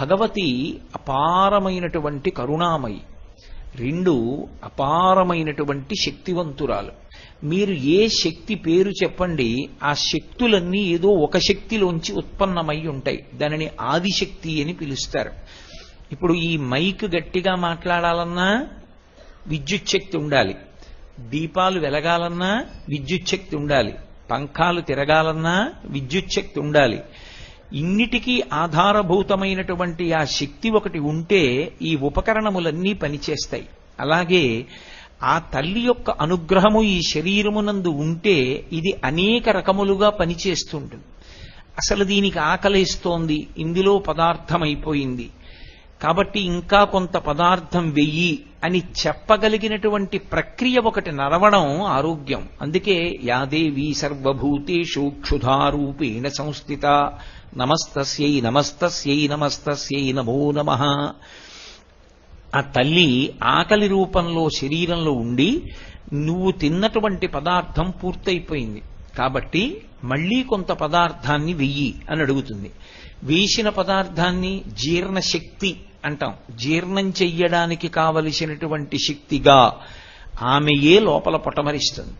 భగవతి అపారమైనటువంటి కరుణామయి. రెండు అపారమైనటువంటి శక్తివంతురాలు. మీరు ఏ శక్తి పేరు చెప్పండి ఆ శక్తులన్నీ ఏదో ఒక శక్తిలోంచి ఉత్పన్నమై ఉంటాయి. దానిని ఆదిశక్తి అని పిలుస్తారు. ఇప్పుడు ఈ మైక్ గట్టిగా మాట్లాడాలన్నా విద్యుత్ శక్తి ఉండాలి. దీపాలు వెలగాలన్నా విద్యుత్ శక్తి ఉండాలి. పంఖాలు తిరగాలన్నా విద్యుత్ శక్తి ఉండాలి. ఇన్నిటికీ ఆధారభూతమైనటువంటి ఆ శక్తి ఒకటి ఉంటే ఈ ఉపకరణములన్నీ పనిచేస్తాయి. అలాగే ఆ తల్లి యొక్క అనుగ్రహము ఈ శరీరమునందు ఉంటే ఇది అనేక రకములుగా పనిచేస్తుంటుంది. అసలు దీనికి ఆకలిస్తోంది. ఇందులో పదార్థం అయిపోయింది కాబట్టి ఇంకా కొంత పదార్థం వెయ్యి అని చెప్పగలిగినటువంటి ప్రక్రియ ఒకటి నడవడం ఆరోగ్యం. అందుకే యాదేవి సర్వభూతేషు క్షుధారూపేణ సంస్థిత. నమస్తస్యై నమస్తస్యై నమస్తస్యై నమో నమ. ఆ తల్లి ఆకలి రూపంలో శరీరంలో ఉండి నువ్వు తిన్నటువంటి పదార్థం పూర్తయిపోయింది. కాబట్టి మళ్ళీ కొంత పదార్థాన్ని వెయ్యి అని అడుగుతుంది. వేసిన పదార్థాన్ని జీర్ణశక్తి అంటాం. జీర్ణం చెయ్యడానికి కావలసినటువంటి శక్తిగా ఆమెయే లోపల పొటమరిస్తుంది.